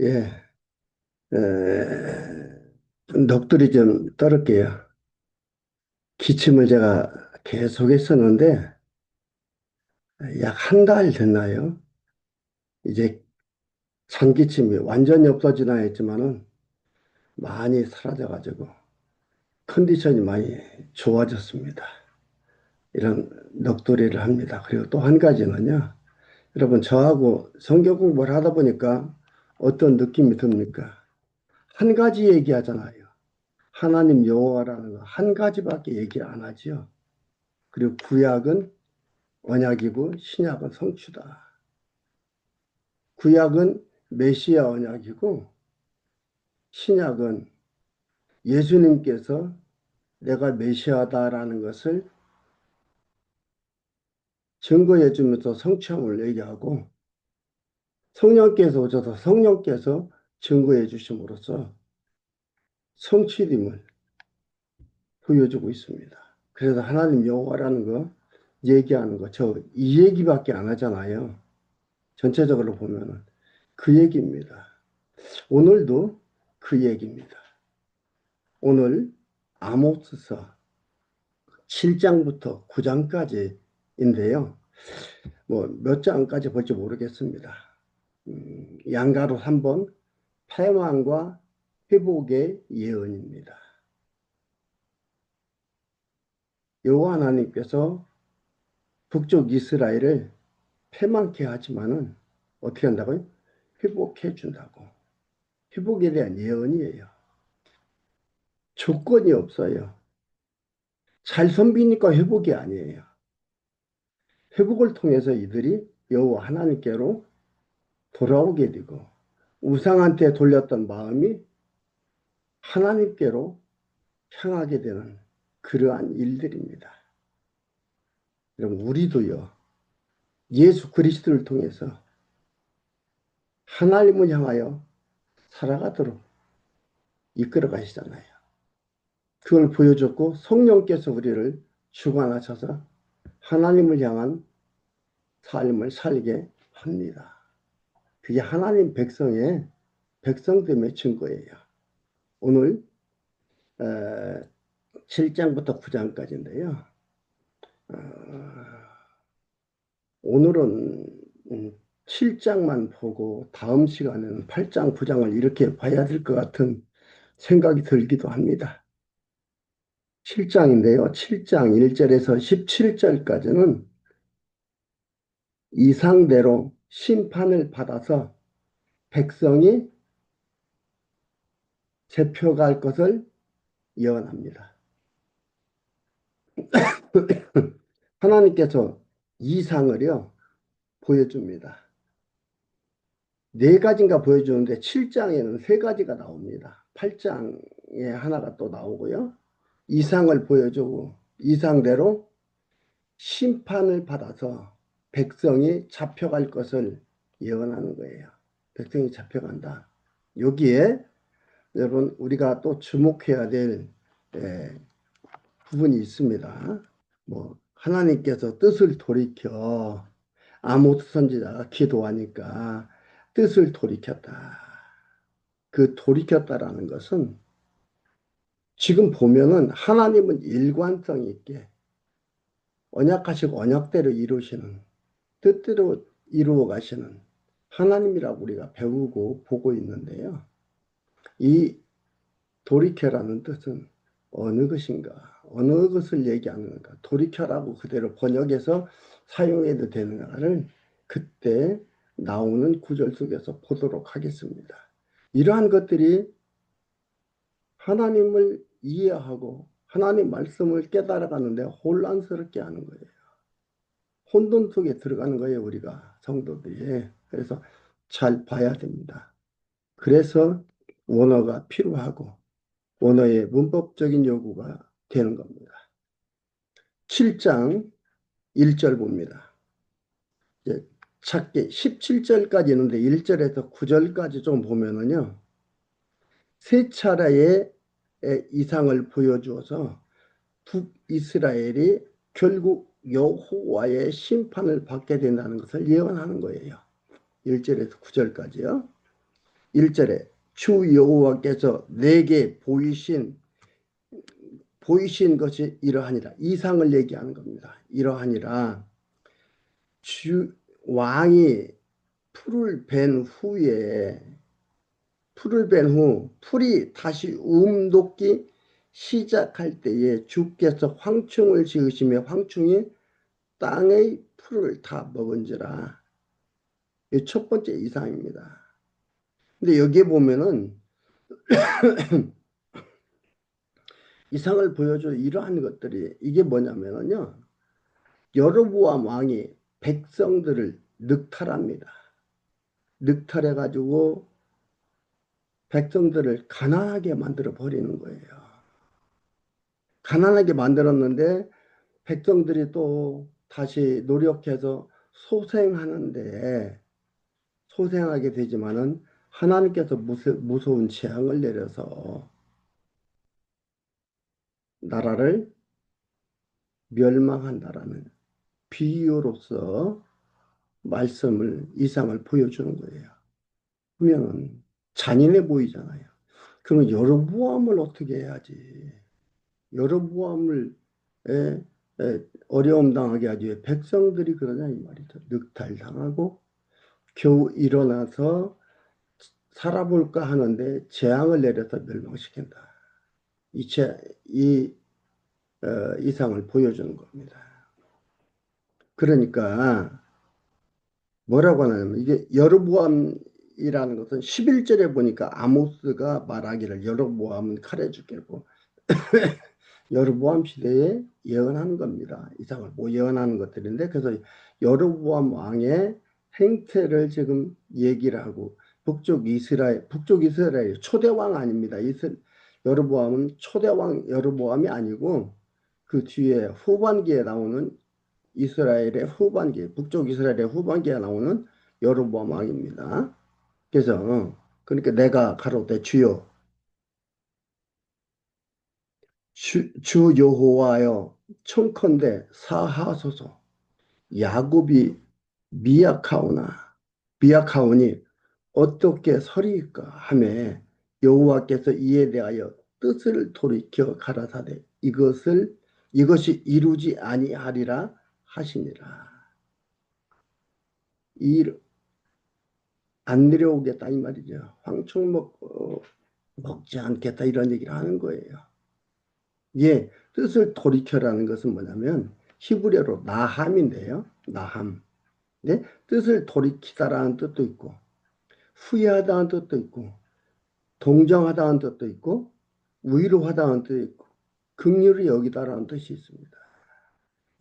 예, 에, 넋두리 좀 떨을게요. 기침을 제가 계속 했었는데, 약 한 달 됐나요? 이제 찬기침이 완전히 없어지나 했지만은 많이 사라져가지고 컨디션이 많이 좋아졌습니다. 이런 넋두리를 합니다. 그리고 또 한 가지는요. 여러분, 저하고 성경 공부를 하다 보니까 어떤 느낌이 듭니까? 한 가지 얘기하잖아요. 하나님 여호와라는 거 한 가지밖에 얘기 안 하지요. 그리고 구약은 언약이고 신약은 성취다. 구약은 메시아 언약이고 신약은 예수님께서 내가 메시아다라는 것을 증거해 주면서 성취함을 얘기하고 성령께서 오셔서 성령께서 증거해 주심으로써 성취됨을 보여주고 있습니다. 그래서 하나님 여호와라는 거 얘기하는 거 저 이 얘기밖에 안 하잖아요. 전체적으로 보면은 그 얘기입니다. 오늘도 그 얘기입니다. 오늘 아모스서 7장부터 9장까지인데요. 뭐 몇 장까지 볼지 모르겠습니다. 음, 양가로 3번 패망과 회복의 예언입니다. 여호와 하나님께서 북쪽 이스라엘을 패망케 하지만은 어떻게 한다고요? 회복해 준다고. 회복에 대한 예언이에요. 조건이 없어요. 잘 섬기니까 회복이 아니에요. 회복을 통해서 이들이 여호와 하나님께로 돌아오게 되고 우상한테 돌렸던 마음이 하나님께로 향하게 되는 그러한 일들입니다. 여러분 우리도요. 예수 그리스도를 통해서 하나님을 향하여 살아가도록 이끌어 가시잖아요. 그걸 보여줬고 성령께서 우리를 주관하셔서 하나님을 향한 삶을 살게 합니다. 그게 하나님 백성의 백성됨의 증거예요. 오늘 7장부터 9장까지인데요. 어, 오늘은 7장만 보고 다음 시간에는 8장, 9장을 이렇게 봐야 될 것 같은 생각이 들기도 합니다. 7장인데요. 7장 1절에서 17절까지는 이상대로 심판을 받아서 백성이 잡혀갈 것을 예언합니다. 하나님께서 이상을요 보여줍니다. 네 가지인가 보여주는데 7장에는 세 가지가 나옵니다. 8장에 하나가 또 나오고요. 이상을 보여주고 이상대로 심판을 받아서 백성이 잡혀갈 것을 예언하는 거예요. 백성이 잡혀간다. 여기에 여러분 우리가 또 주목해야 될 에, 부분이 있습니다. 뭐 하나님께서 뜻을 돌이켜 아모스 선지자가 기도하니까 뜻을 돌이켰다. 그 돌이켰다라는 것은 지금 보면은 하나님은 일관성 있게 언약하시고 언약대로 이루시는 뜻대로 이루어 가시는 하나님이라고 우리가 배우고 보고 있는데요. 이 돌이켜라는 뜻은 어느 것인가, 어느 것을 얘기하는가, 돌이켜라고 그대로 번역해서 사용해도 되는가를 그때 나오는 구절 속에서 보도록 하겠습니다. 이러한 것들이 하나님을 이해하고 하나님 말씀을 깨달아가는데 혼란스럽게 하는 거예요. 혼돈 속에 들어가는 거예요, 우리가 성도들이. 그래서 잘 봐야 됩니다. 그래서 원어가 필요하고 원어의 문법적인 요구가 되는 겁니다. 7장 1절 봅니다. 찾기 17절까지 있는데 1절에서 9절까지 좀 보면은요. 세 차례의 이상을 보여주어서 북이스라엘이 결국 여호와의 심판을 받게 된다는 것을 예언하는 거예요. 1절에서 9절까지요. 1절에 주 여호와께서 내게 보이신 보이신 것이 이러하니라 이상을 얘기하는 겁니다. 이러하니라 주 왕이 풀을 벤 후에 풀을 벤 후 풀이 다시 움돋기 시작할 때에 주께서 황충을 지으시며 황충이 땅의 풀을 다 먹은지라 이첫 번째 이상입니다. 근데 여기에 보면은 이상을 보여줘 이러한 것들이 이게 뭐냐면은요 여로보암 왕이 백성들을 늑탈합니다. 늑탈해 가지고 백성들을 가난하게 만들어 버리는 거예요. 가난하게 만들었는데 백성들이 또 다시 노력해서 소생하는데 소생하게 되지만은 하나님께서 무서, 무서운 재앙을 내려서 나라를 멸망한다라는 비유로서 말씀을 이상을 보여주는 거예요. 그러면 잔인해 보이잖아요. 그러면 여러보암을 어떻게 해야지? 여러보암을 어려움 당하게 하지 왜 백성들이 그러냐 이 말이죠. 늑탈당하고 겨우 일어나서 살아볼까 하는데 재앙을 내려서 멸망시킨다. 이, 제, 이 어, 이상을 보여주는 겁니다. 그러니까 뭐라고 하냐면 이게 여로보암이라는 것은 11절에 보니까 아모스가 말하기를 여로보암은 칼에 죽겠고 여로보암 시대에 예언하는 겁니다. 이상을 뭐 예언하는 것들인데 그래서 여로보암 왕의 행태를 지금 얘기를 하고 북쪽 이스라엘 북쪽 이스라엘 초대 왕 아닙니다. 이스 여로보암은 초대 왕 여로보암이 아니고 그 뒤에 후반기에 나오는 이스라엘의 후반기, 북쪽 이스라엘의 후반기에 나오는 여로보암 왕입니다. 그래서 그러니까 내가 가로되 주여 주, 주 여호와여 청컨대 사하소서 야곱이 미약하오나 미약하오니 어떻게 서리일까 하매 여호와께서 이에 대하여 뜻을 돌이켜 가라사대 이것을 이것이 이루지 아니하리라 하시니라. 이안 내려오겠다 이 말이죠. 황충 먹, 어, 먹지 않겠다 이런 얘기를 하는 거예요. 예, 뜻을 돌이켜라는 것은 뭐냐면 히브리어로 나함인데요. 나함. 네? 뜻을 돌이키다라는 뜻도 있고 후회하다는 뜻도 있고 동정하다는 뜻도 있고 위로하다는 뜻도 있고 긍휼히 여기다라는 뜻이 있습니다.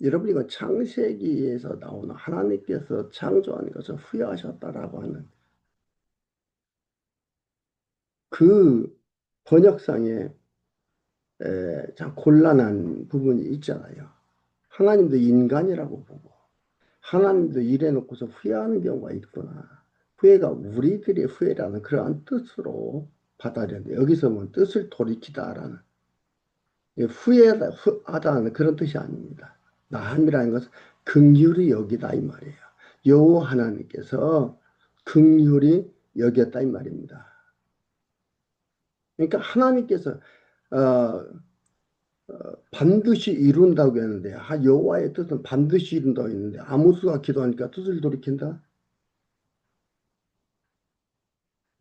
여러분 이거 창세기에서 나오는 하나님께서 창조한 것을 후회하셨다라고 하는 그 번역상에 에, 참 곤란한 부분이 있잖아요. 하나님도 인간이라고 보고 하나님도 일해놓고서 후회하는 경우가 있구나. 후회가 우리들의 후회라는 그러한 뜻으로 받아들였는데 여기서 뭐 뜻을 돌이키다라는 후회하다는 그런 뜻이 아닙니다. 나함이라는 것은 긍휼히 여기다 이 말이에요. 여호와 하나님께서 긍휼히 여겼다 이 말입니다. 그러니까 하나님께서 반드시 이룬다고 했는데 아, 여호와의 뜻은 반드시 이룬다고 했는데 아모스가 기도하니까 뜻을 돌이킨다.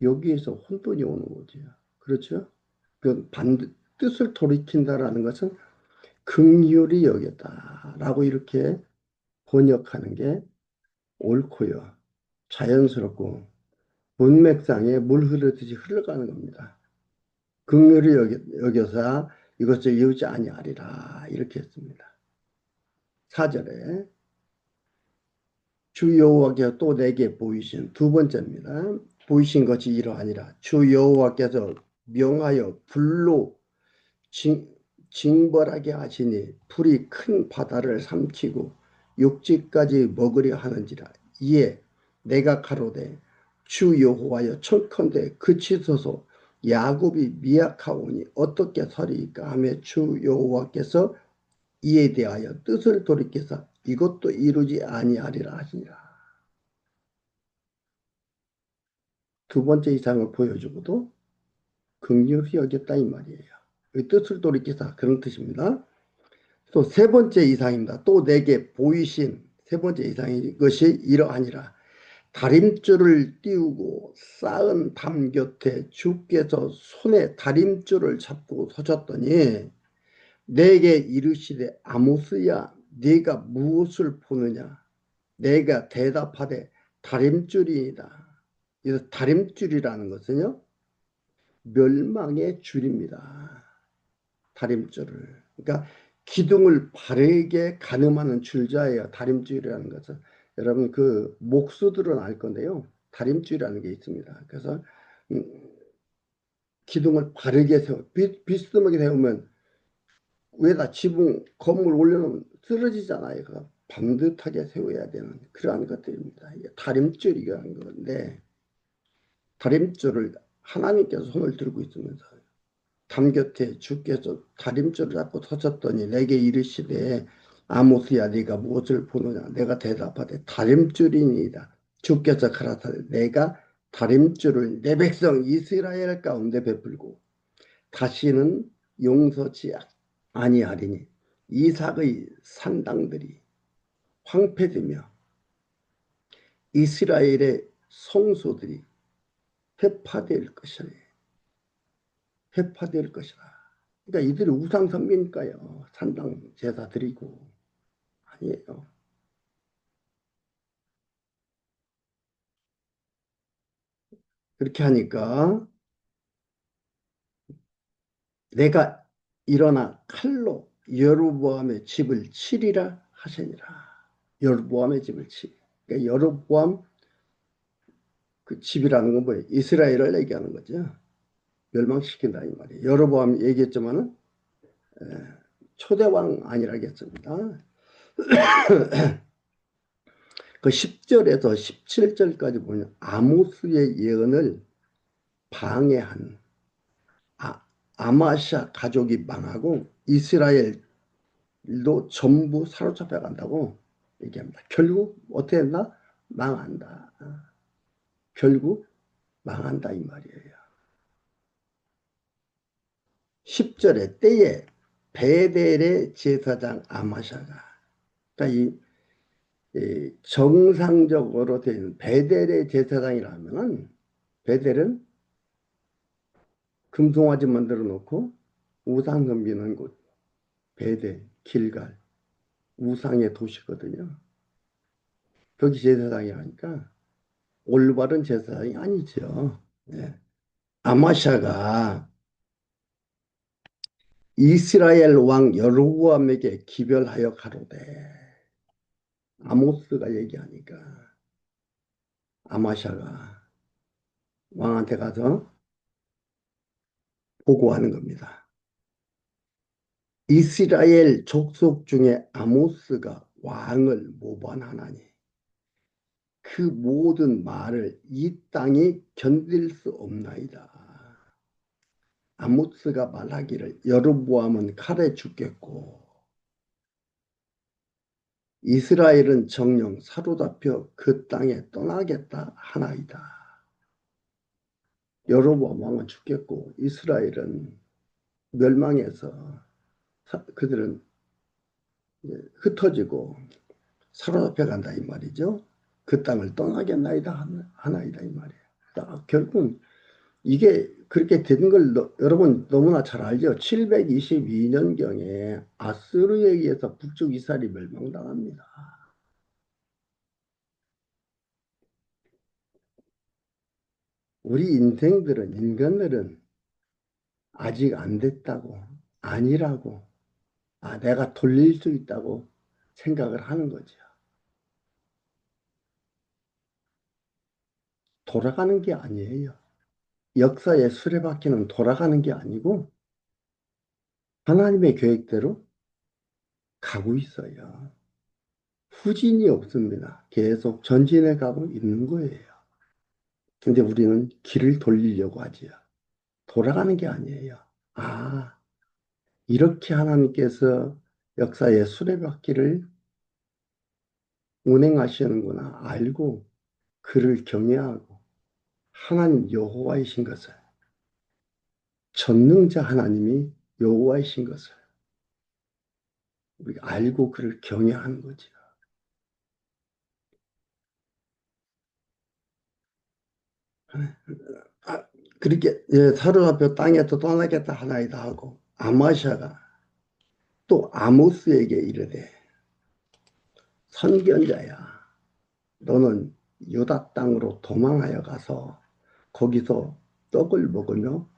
여기에서 혼돈이 오는 거죠. 그렇죠? 그 반드 뜻을 돌이킨다라는 것은 긍휼히 여겼다라고 이렇게 번역하는 게 옳고요. 자연스럽고 문맥상에 물 흐르듯이 흘러가는 겁니다. 긍휼히 여겨서 이것을 이루지 아니하리라 이렇게 했습니다. 4절에 주 여호와께서 또 내게 보이신 두 번째입니다. 보이신 것이 이러하니라 주 여호와께서 명하여 불로 징, 징벌하게 하시니 불이 큰 바다를 삼키고 육지까지 먹으려 하는지라 이에 내가 가로되 주 여호와여 청컨대 그치소서 야곱이 미약하오니 어떻게 서리이까 하며 주 여호와께서 이에 대하여 뜻을 돌이켜서 이것도 이루지 아니하리라 하시니라 두 번째 이상을 보여주고도 긍휼히 여겼다 이 말이에요. 이 뜻을 돌이키사 그런 뜻입니다. 또 세 번째 이상입니다. 또 내게 보이신 세 번째 이상이 것이 이러하니라. 다림줄을 띄우고 쌓은 담 곁에 주께서 손에 다림줄을 잡고 서셨더니 내게 이르시되 아모스야 네가 무엇을 보느냐 내가 대답하되 다림줄이다. 이 다림줄이라는 것은요 멸망의 줄입니다. 다림줄을 그러니까 기둥을 바르게 가늠하는 줄자예요. 다림줄이라는 것은 여러분 그 목수들은 알 건데요. 다림줄이라는 게 있습니다. 그래서 음, 기둥을 바르게 세워 비, 비스듬하게 세우면 위에다 지붕 건물 올려놓으면 쓰러지잖아요. 그 반듯하게 세워야 되는 그러한 것들입니다. 이게 다림줄이라는 건데 다림줄을 하나님께서 손을 들고 있으면서 담 곁에 주께서 다림줄을 잡고 서셨더니 내게 이르시되 아모스야 네가 무엇을 보느냐 내가 대답하되 다림줄이니이다 주께서 가라사대 내가 다림줄을 내 백성 이스라엘 가운데 베풀고 다시는 용서치 아니하리니 이삭의 산당들이 황폐되며 이스라엘의 성소들이 회파될 것이니 회파될 것이다. 그러니까 이들이 우상 섬기니까요. 산당 제사 드리고 아니에요. 그렇게 하니까 내가 일어나 칼로 여로보암의 집을 치리라 하시니라. 여로보암의 집을 치. 그러니까 여로보암 그 집이라는 건 뭐예요? 이스라엘을 얘기하는 거죠. 멸망시킨다 이 말이에요. 여로보암 얘기했지만은 초대왕 아니라겠습니다. 그 10절에서 17절까지 보면 아모스의 예언을 방해한 아, 아마샤 가족이 망하고 이스라엘도 전부 사로잡혀 간다고 얘기합니다. 결국 어떻게 했나? 망한다. 결국 망한다 이 말이에요. 10절에 때에 베델의 제사장 아마샤가 그러니까 이, 이 정상적으로 된 베델의 제사장이라면은 베델은 금송아지 만들어 놓고 우상 섬기는 곳 베델, 길갈 우상의 도시거든요. 거기 제사장이라니까 올바른 제사장이 아니죠. 네. 아마샤가 이스라엘 왕 여로보암에게 기별하여 가로되 아모스가 얘기하니까 아마샤가 왕한테 가서 보고하는 겁니다. 이스라엘 족속 중에 아모스가 왕을 모반하나니 그 모든 말을 이 땅이 견딜 수 없나이다. 아모스가 말하기를 여로보암은 칼에 죽겠고 이스라엘은 정령 사로잡혀 그 땅에 떠나겠다 하나이다. 여로보암 왕은 죽겠고 이스라엘은 멸망해서 그들은 흩어지고 사로잡혀 간다 이 말이죠. 그 땅을 떠나겠나이다 하나이다 이 말이에요. 결국은 이게 그렇게 된걸 여러분 너무나 잘 알죠. 722년경에 아스르에 의해서 북쪽 이스라엘이 멸망당합니다. 우리 인생들은 인간들은 아직 안 됐다고 아니라고 아 내가 돌릴 수 있다고 생각을 하는 거죠. 돌아가는 게 아니에요. 역사의 수레바퀴는 돌아가는 게 아니고 하나님의 계획대로 가고 있어요. 후진이 없습니다. 계속 전진해 가고 있는 거예요. 근데 우리는 길을 돌리려고 하지요. 돌아가는 게 아니에요. 아, 이렇게 하나님께서 역사의 수레바퀴를 운행하시는구나 알고 그를 경외하고 하나님 여호와이신 것을 전능자 하나님이 여호와이신 것을 우리가 알고 그를 경외하는 거죠. 아, 그렇게 예, 사로잡혀 땅에서 떠나겠다 하나이다 하고 아마샤가 또 아모스에게 이르되 선견자야 너는 유다 땅으로 도망하여 가서 거기서 떡을 먹으며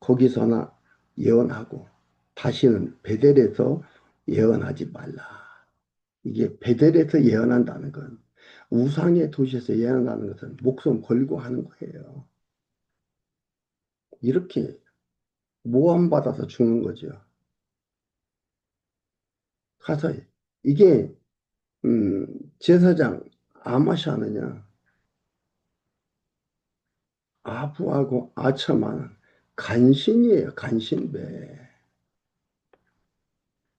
거기서나 예언하고 다시는 베델에서 예언하지 말라. 이게 베델에서 예언한다는 건 우상의 도시에서 예언하는 것은 목숨 걸고 하는 거예요. 이렇게 모함받아서 죽는 거죠. 가서 이게 음, 제사장 아마샤느냐 아부하고 아첨하는 간신이에요. 간신배.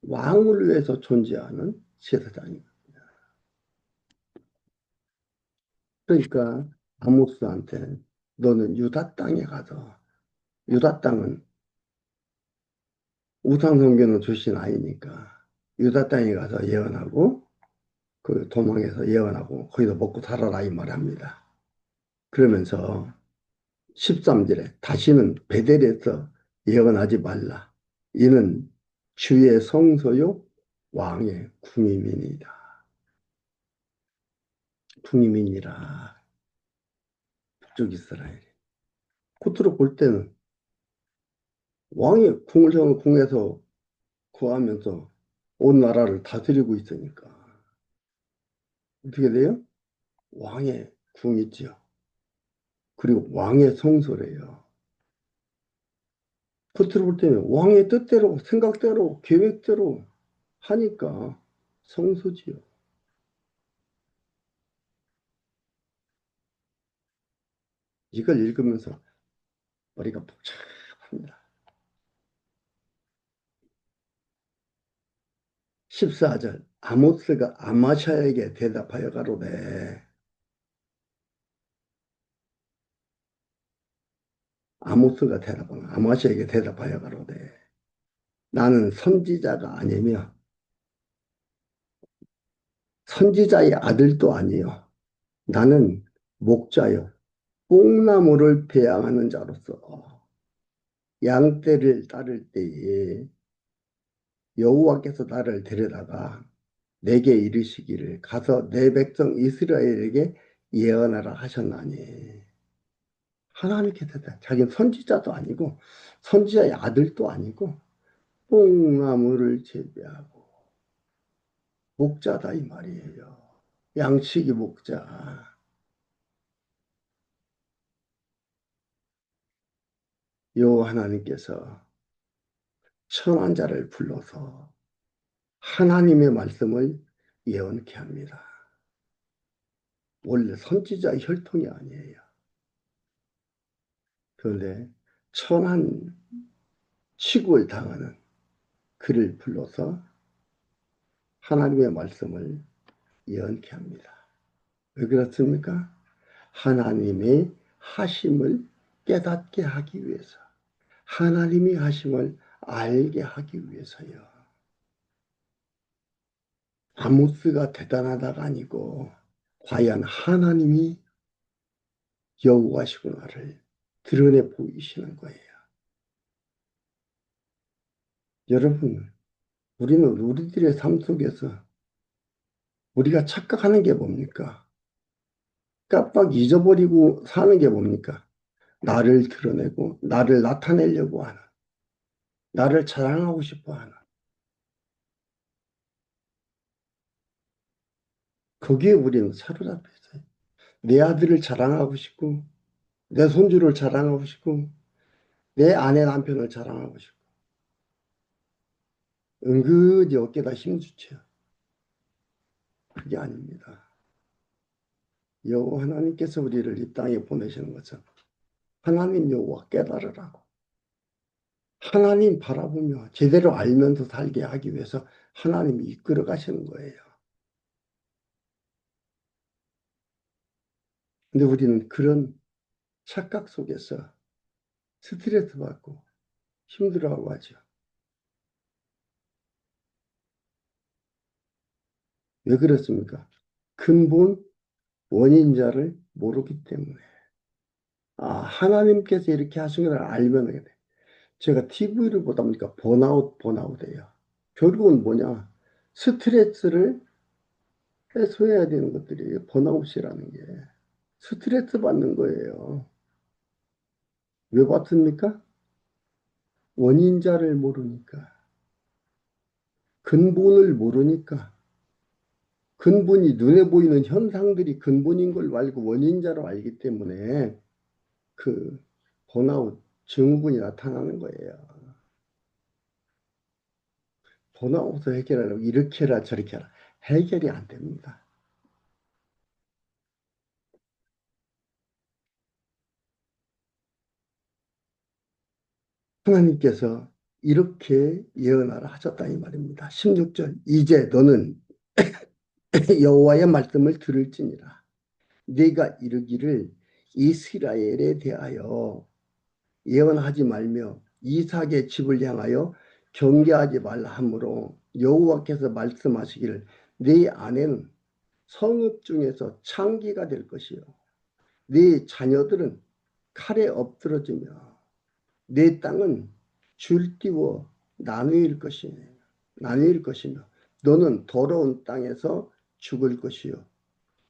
왕을 위해서 존재하는 제사장입니다. 그러니까 아모스한테 너는 유다 땅에 가서 유다 땅은 우상 성교는 출신 아니니까 유다 땅에 가서 예언하고 그 도망해서 예언하고 거기서 먹고 살아라 이 말합니다. 그러면서 13절에 다시는 베델에서 예언하지 말라. 이는 주의 성소요 왕의 궁임이니다. 궁임이니라. 북쪽 이스라엘. 코트로 볼 때는 왕이 궁을 세운 궁에서 구하면서 온 나라를 다스리고 있으니까 어떻게 돼요? 왕의 궁이지요. 그리고 왕의 성소래요. 겉으로 볼 때는 왕의 뜻대로 생각대로 계획대로 하니까 성소지요. 이걸 읽으면서 머리가 복잡합니다. 14절 아모스가 아마샤에게 대답하여 가로되 아모스가 대답하는 아마샤에게 대답하여 가로되 나는 선지자가 아니며 선지자의 아들도 아니요 나는 목자요 뽕나무를 배양하는 자로서 양떼를 따를 때에 여호와께서 나를 데려다가 내게 이르시기를 가서 내 백성 이스라엘에게 예언하라 하셨나니 하나님께 대다 자기는 선지자도 아니고 선지자의 아들도 아니고 뽕나무를 재배하고 목자다 이 말이에요. 양치기 목자. 요 하나님께서 천한 자를 불러서 하나님의 말씀을 예언케 합니다. 원래 선지자 혈통이 아니에요. 그런데 천한 치구를 당하는 그를 불러서 하나님의 말씀을 예언케 합니다. 왜 그렇습니까? 하나님의 하심을 깨닫게 하기 위해서 하나님이 하심을 알게 하기 위해서요. 아모스가 대단하다가 아니고 과연 하나님이 여호와시구나를 드러내 보이시는 거예요. 여러분, 우리는 우리들의 삶 속에서 우리가 착각하는 게 뭡니까? 깜빡 잊어버리고 사는 게 뭡니까? 나를 드러내고 나를 나타내려고 하는 나를 자랑하고 싶어 하는 거기에 우리는 사로잡혀 있어요. 내 아들을 자랑하고 싶고 내 손주를 자랑하고 싶고 내 아내 남편을 자랑하고 싶고 은근히 어깨다 힘주죠. 그게 아닙니다. 여호와 하나님께서 우리를 이 땅에 보내시는 것은 하나님 여호와 깨달으라고 하나님 바라보며 제대로 알면서 살게 하기 위해서 하나님이 이끌어 가시는 거예요. 근데 우리는 그런 착각 속에서 스트레스 받고 힘들어하고 하죠. 왜 그렇습니까? 근본 원인자를 모르기 때문에. 아, 하나님께서 이렇게 하신 걸 알면 제가 TV를 보다 보니까 번아웃, 번아웃이에요. 결국은 뭐냐? 스트레스를 해소해야 되는 것들이 번아웃이라는 게 스트레스 받는 거예요. 왜 받습니까? 원인자를 모르니까. 근본을 모르니까. 근본이 눈에 보이는 현상들이 근본인 걸 알고 원인자로 알기 때문에 그 번아웃 증후군이 나타나는 거예요. 번아웃을 해결하려고 이렇게 해라 저렇게 해라 해결이 안 됩니다. 하나님께서 이렇게 예언하라 하셨다 이 말입니다. 16절 이제 너는 여호와의 말씀을 들을지니라 네가 이르기를 이스라엘에 대하여 예언하지 말며 이삭의 집을 향하여 경계하지 말라 하므로 여호와께서 말씀하시기를 네 아내는 성읍 중에서 창기가 될 것이요 네 자녀들은 칼에 엎드러지며 내 땅은 줄띄워 나누일 것이며 나누일 것이며 너는 더러운 땅에서 죽을 것이요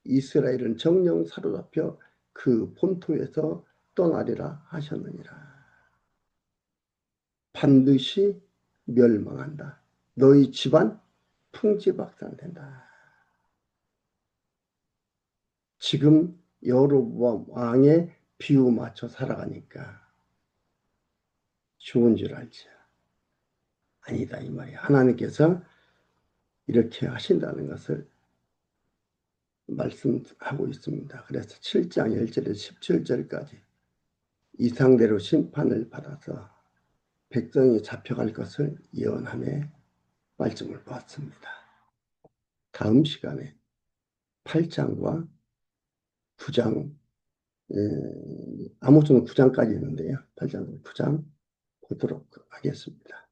이스라엘은 정령 사로잡혀 그 본토에서 떠나리라 하셨느니라. 반드시 멸망한다. 너희 집안 풍지박산된다. 지금 여로보암 왕의 비유 맞춰 살아가니까 좋은 줄 알지. 아니다 이 말이야. 하나님께서 이렇게 하신다는 것을 말씀하고 있습니다. 그래서 7장 1절에서 17절까지 이상대로 심판을 받아서 백성이 잡혀갈 것을 예언함에 말씀을 보았습니다. 다음 시간에 8장과 9장, 아모스는 9장까지 있는데요. 8장, 9장 보도록 하겠습니다.